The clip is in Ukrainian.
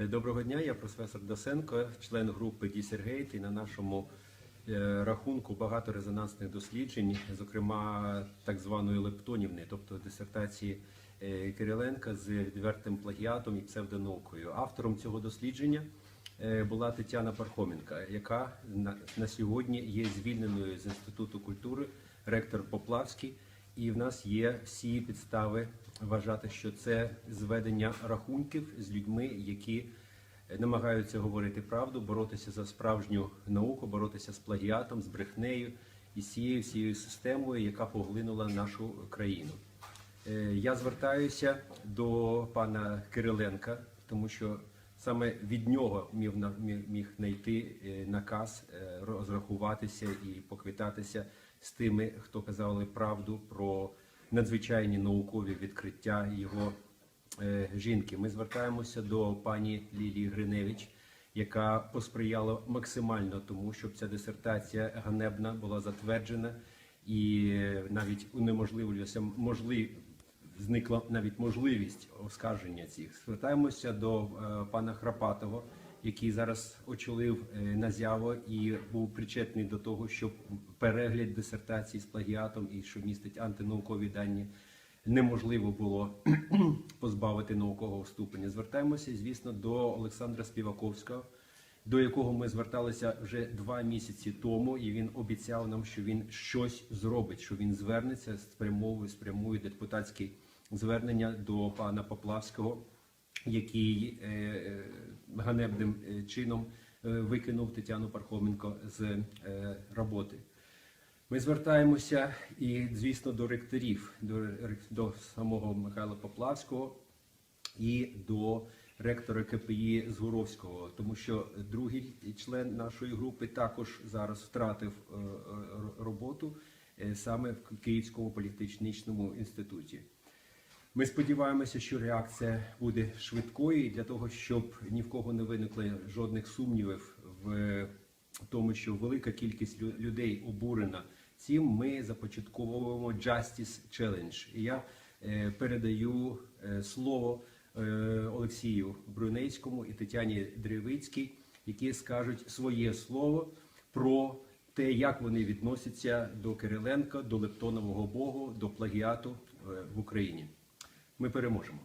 Е, Доброго дня, я професор Досенко, член групи Дісергейт, і на нашому е, рахунку багато резонансних досліджень, зокрема так званої лептонівни, тобто дисертації е, Кириленка з відвертим плагіатом і псевдонаукою. Автором цього дослідження була Тетяна Пархоменка, яка на сьогодні є звільненою з Інституту культури, ректор Поплавський. І в нас є всі підстави вважати, що це зведення рахунків з людьми, які намагаються говорити правду, боротися за справжню науку, боротися з плагіатом, з брехнею і з цією всією системою, яка поглинула нашу країну. Е, Я звертаюся до пана Кириленка, тому що саме від нього міг, міг- знайти е, наказ е, розрахуватися і поквітатися з тими, хто казали правду про надзвичайні наукові відкриття його е, жінки. Ми звертаємося до пані Лілії Гриневич, яка посприяла максимально тому, щоб ця дисертація ганебна була затверджена і навіть унеможливлювалося можливість зникла навіть можливість оскарження цих. Звертаємося до е, пана Храпатого, який зараз очолив е, Назяво і був причетний до того, щоб перегляд дисертації з плагіатом і що містить антинаукові дані. Неможливо було позбавити наукового ступеня. Звертаємося, звісно, до Олександра Співаковського, до якого ми зверталися вже два місяці тому, і він обіцяв нам, що він щось зробить, що він звернеться спрямовує, спрямує депутатське звернення до пана Поплавського, який е, е, ганебним е, чином викинув Тетяну Пархоменко з роботи. Ми звертаємося і, звісно, до ректорів, до, до самого Михайла Поплавського і до ректора КПІ Згуровського, тому що другий член нашої групи також зараз втратив роботу саме в Київському політехнічному інституті. Ми сподіваємося, що реакція буде швидкою для того, щоб ні в кого не виникло жодних сумнівів в тому, що велика кількість людей обурена цим, ми започатковуємо Justice Challenge. І я е, передаю е, слово е, Олексію Брунейському і Тетяні Древицькій, які скажуть своє слово про те, як вони відносяться до Кириленка, до лептонового богу, до плагіату в Україні ми переможемо.